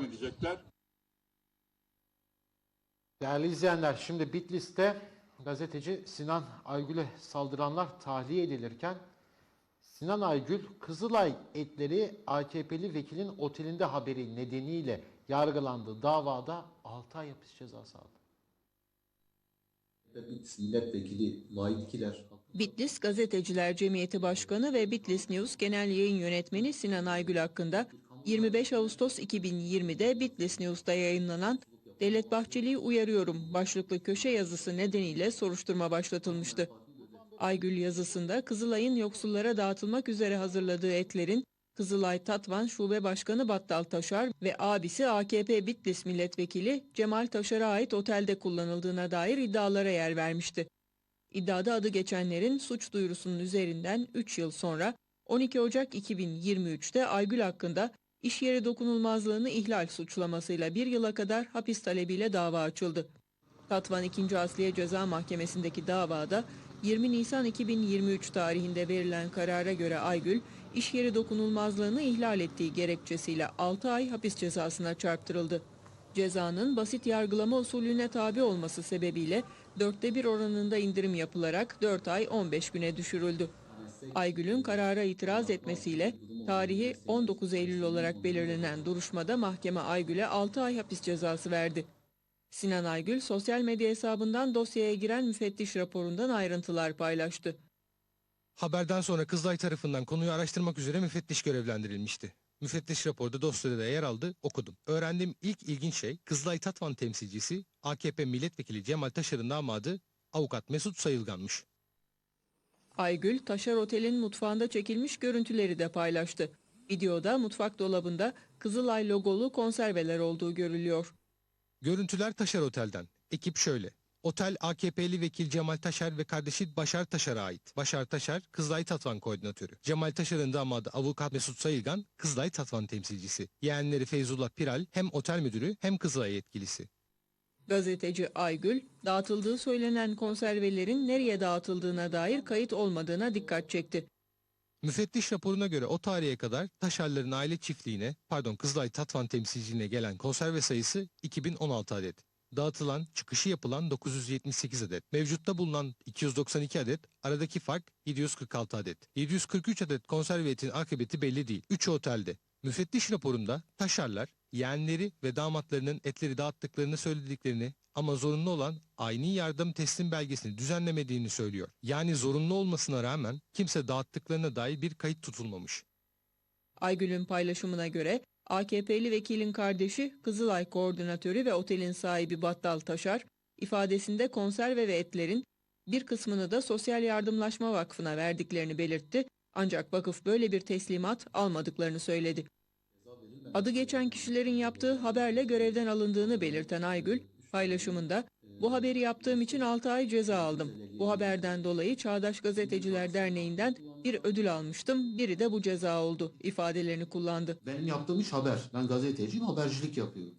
devam edecekler. Değerli izleyenler, şimdi Bitlis'te gazeteci Sinan Aygül'e saldıranlar tahliye edilirken Sinan Aygül Kızılay etleri AKP'li vekilin otelinde haberi nedeniyle yargılandığı davada 6 ay hapis cezası aldı. Bitlis Milletvekili Vahit Kiler Bitlis Gazeteciler Cemiyeti Başkanı ve Bitlis News Genel Yayın Yönetmeni Sinan Aygül hakkında 25 Ağustos 2020'de Bitlis News'ta yayınlanan Devlet Bahçeli'yi uyarıyorum başlıklı köşe yazısı nedeniyle soruşturma başlatılmıştı. Aygül yazısında Kızılay'ın yoksullara dağıtılmak üzere hazırladığı etlerin Kızılay Tatvan Şube Başkanı Battal Taşar ve abisi AKP Bitlis Milletvekili Cemal Taşar'a ait otelde kullanıldığına dair iddialara yer vermişti. İddiada adı geçenlerin suç duyurusunun üzerinden 3 yıl sonra 12 Ocak 2023'te Aygül hakkında iş yeri dokunulmazlığını ihlal suçlamasıyla bir yıla kadar hapis talebiyle dava açıldı. Tatvan 2. Asliye Ceza Mahkemesi'ndeki davada 20 Nisan 2023 tarihinde verilen karara göre Aygül, iş yeri dokunulmazlığını ihlal ettiği gerekçesiyle 6 ay hapis cezasına çarptırıldı. Cezanın basit yargılama usulüne tabi olması sebebiyle dörtte bir oranında indirim yapılarak 4 ay 15 güne düşürüldü. Aygül'ün karara itiraz etmesiyle tarihi 19 Eylül olarak belirlenen duruşmada mahkeme Aygül'e 6 ay hapis cezası verdi. Sinan Aygül sosyal medya hesabından dosyaya giren müfettiş raporundan ayrıntılar paylaştı. Haberden sonra Kızılay tarafından konuyu araştırmak üzere müfettiş görevlendirilmişti. Müfettiş raporda dosyada da yer aldı, okudum. Öğrendiğim ilk ilginç şey Kızılay Tatvan temsilcisi AKP milletvekili Cemal Taşar'ın damadı avukat Mesut Sayılgan'mış. Aygül, Taşar Otel'in mutfağında çekilmiş görüntüleri de paylaştı. Videoda mutfak dolabında Kızılay logolu konserveler olduğu görülüyor. Görüntüler Taşar Otel'den. Ekip şöyle. Otel AKP'li vekil Cemal Taşar ve kardeşi Başar Taşar'a ait. Başar Taşar, Kızılay Tatvan koordinatörü. Cemal Taşar'ın damadı avukat Mesut Sayılgan, Kızılay Tatvan temsilcisi. Yeğenleri Feyzullah Piral hem otel müdürü hem Kızılay yetkilisi. Gazeteci Aygül, dağıtıldığı söylenen konservelerin nereye dağıtıldığına dair kayıt olmadığına dikkat çekti. Müfettiş raporuna göre o tarihe kadar Taşarların aile çiftliğine, pardon Kızılay Tatvan temsilciliğine gelen konserve sayısı 2016 adet. Dağıtılan, çıkışı yapılan 978 adet. Mevcutta bulunan 292 adet, aradaki fark 746 adet. 743 adet konserve etin akıbeti belli değil. 3'ü otelde. Müfettiş raporunda taşarlar, yeğenleri ve damatlarının etleri dağıttıklarını söylediklerini ama zorunlu olan aynı yardım teslim belgesini düzenlemediğini söylüyor. Yani zorunlu olmasına rağmen kimse dağıttıklarına dair bir kayıt tutulmamış. Aygül'ün paylaşımına göre AKP'li vekilin kardeşi Kızılay koordinatörü ve otelin sahibi Battal Taşar ifadesinde konserve ve etlerin bir kısmını da Sosyal Yardımlaşma Vakfı'na verdiklerini belirtti ancak vakıf böyle bir teslimat almadıklarını söyledi. Adı geçen kişilerin yaptığı haberle görevden alındığını belirten Aygül paylaşımında bu haberi yaptığım için 6 ay ceza aldım. Bu haberden dolayı Çağdaş Gazeteciler Derneği'nden bir ödül almıştım. Biri de bu ceza oldu ifadelerini kullandı. Benim yaptığım iş haber. Ben gazeteciyim, habercilik yapıyorum.